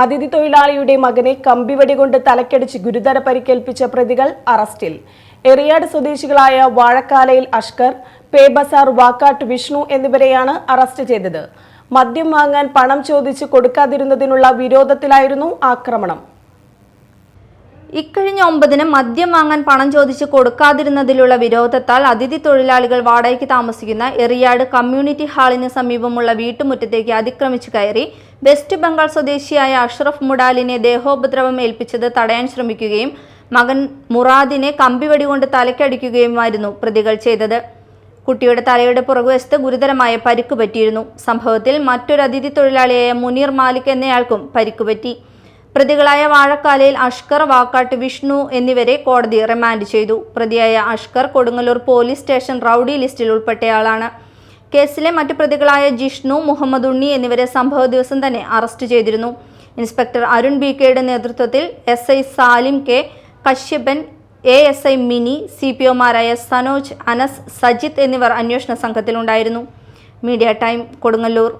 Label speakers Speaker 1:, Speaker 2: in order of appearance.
Speaker 1: അതിഥി തൊഴിലാളിയുടെ മകനെ കമ്പിവടി കൊണ്ട് തലക്കടിച്ച് ഗുരുതര പരിക്കേൽപ്പിച്ച പ്രതികൾ അറസ്റ്റിൽ. എറിയാട് സ്വദേശികളായ വാഴക്കാലയിൽ അഷ്കർ പേബസാർ വാക്കാട്ട് വിഷ്ണു എന്നിവരെയാണ് അറസ്റ്റ് ചെയ്തത്. മദ്യം വാങ്ങാൻ പണം ചോദിച്ച് കൊടുക്കാതിരുന്നതിനുള്ള വിരോധത്തിലായിരുന്നു ആക്രമണം.
Speaker 2: ഇക്കഴിഞ്ഞ ഒമ്പതിന് മദ്യം വാങ്ങാൻ പണം ചോദിച്ച് കൊടുക്കാതിരുന്നതിലുള്ള വിരോധത്താൽ അതിഥി തൊഴിലാളികൾ വാടകയ്ക്ക് താമസിക്കുന്ന എറിയാട് കമ്മ്യൂണിറ്റി ഹാളിന് സമീപമുള്ള വീട്ടുമുറ്റത്തേക്ക് അതിക്രമിച്ചു കയറി വെസ്റ്റ് ബംഗാൾ സ്വദേശിയായ അഷ്റഫ് മുഡാലിനെ ദേഹോപദ്രവം ഏൽപ്പിച്ചത് തടയാൻ ശ്രമിക്കുകയും മകൻ മുറാദിനെ കമ്പിവടി കൊണ്ട് തലക്കടിക്കുകയുമായിരുന്നു പ്രതികൾ ചെയ്തത്. കുട്ടിയുടെ തലയുടെ പുറകുവശത്ത് ഗുരുതരമായ പരിക്ക് പറ്റിയിരുന്നു. സംഭവത്തിൽ മറ്റൊരു അതിഥി തൊഴിലാളിയായ മുനീർ മാലിക് എന്നയാൾക്കും പരിക്കുപറ്റി പ്രതികളായ വാഴക്കാലയിൽ അഷ്കർ വാക്കാട്ട് വിഷ്ണു എന്നിവരെ കോടതി റിമാൻഡ് ചെയ്തു. പ്രതിയായ Ashkar Kodungallur police station rowdy ലിസ്റ്റിൽ ഉൾപ്പെട്ടയാളാണ്. കേസിലെ മറ്റു പ്രതികളായ ജിഷ്ണു മുഹമ്മദ് ഉണ്ണി എന്നിവരെ സംഭവ ദിവസം തന്നെ അറസ്റ്റ് ചെയ്തിരുന്നു. ഇൻസ്പെക്ടർ അരുൺ ബി കെയുടെ നേതൃത്വത്തിൽ S I Salim K Kashyapan A S I Mini C P ഒമാരായ Sanoj Anas Sajith എന്നിവർ അന്വേഷണ സംഘത്തിലുണ്ടായിരുന്നു. Media time Kodungallur.